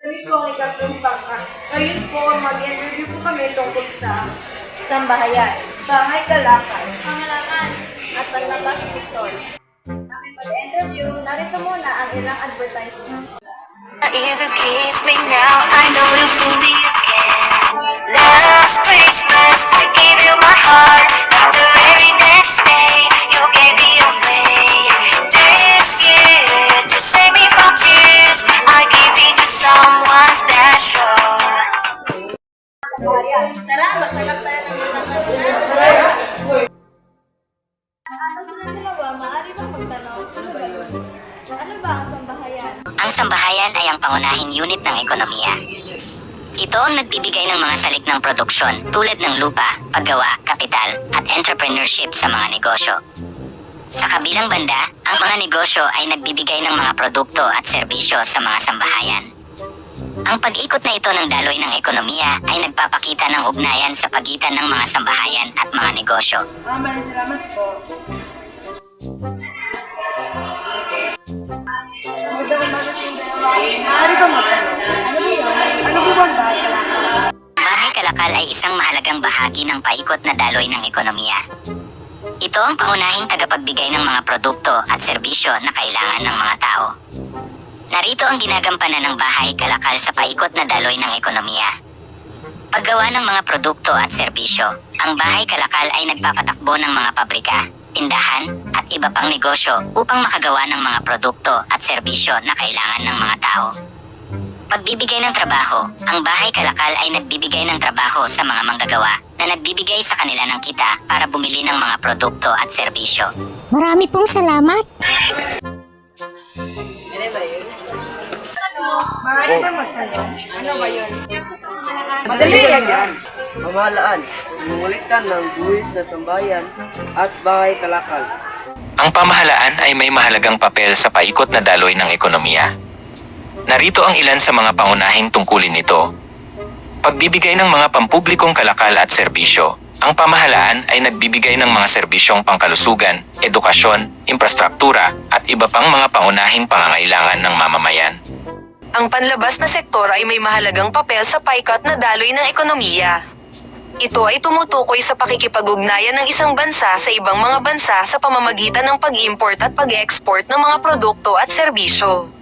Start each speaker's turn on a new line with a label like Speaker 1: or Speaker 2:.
Speaker 1: Kami po ang ikatlong bangka. Ngayon po, mag-interview po kami tungkol sa
Speaker 2: Sambahayan,
Speaker 1: bahay kalakal.
Speaker 2: pangalaman, at paglabas sa sektor. Aming pag-interview, narito muna ang ilang advertisement.
Speaker 3: If
Speaker 2: Ang sambahayan
Speaker 3: ay ang pangunahing unit ng ekonomiya. Ito ang nagbibigay ng mga salik ng produksyon tulad ng lupa, paggawa, kapital, at entrepreneurship sa mga negosyo. Sa kabilang banda, ang mga negosyo ay nagbibigay ng mga produkto at serbisyo sa mga sambahayan. Ang pag-ikot na ito ng daloy ng ekonomiya ay nagpapakita ng ugnayan sa pagitan ng mga sambahayan at mga negosyo.
Speaker 1: Maraming salamat po. Kalakal
Speaker 3: ay isang mahalagang bahagi ng paikot na daloy ng ekonomiya. Ito ang pangunahing tagapagbigay ng mga produkto at serbisyo na kailangan ng mga tao. Narito ang ginagampanan ng Bahay Kalakal sa paikot na daloy ng ekonomiya. Paggawa ng mga produkto at serbisyo, ang Bahay Kalakal ay nagpapatakbo ng mga pabrika, tindahan, at iba pang negosyo upang makagawa ng mga produkto at serbisyo na kailangan ng mga tao. Pagbibigay ng trabaho, ang Bahay Kalakal ay nagbibigay ng trabaho sa mga manggagawa na nagbibigay sa kanila ng kita para bumili ng mga produkto at serbisyo.
Speaker 4: Marami pong salamat.
Speaker 1: Maaari ba magtanong?
Speaker 2: Ano ba yun?
Speaker 1: Madali yan.
Speaker 5: pamahalaan, pumuliktan ng buwis na sambayan at bahay kalakal.
Speaker 6: Ang pamahalaan ay may mahalagang papel sa paikot na daloy ng ekonomiya. Narito ang ilan sa mga pangunahing tungkulin nito. Pagbibigay ng mga pampublikong kalakal at serbisyo. Ang pamahalaan ay nagbibigay ng mga serbisyong pangkalusugan, edukasyon, infrastruktura at iba pang mga pangunahing pangangailangan ng mamamayan.
Speaker 7: Ang panlabas na sektor ay may mahalagang papel sa paikat na daloy ng ekonomiya. Ito ay tumutukoy sa pakikipag-ugnayan ng isang bansa sa ibang mga bansa sa pamamagitan ng pag-import at pag-export ng mga produkto at serbisyo.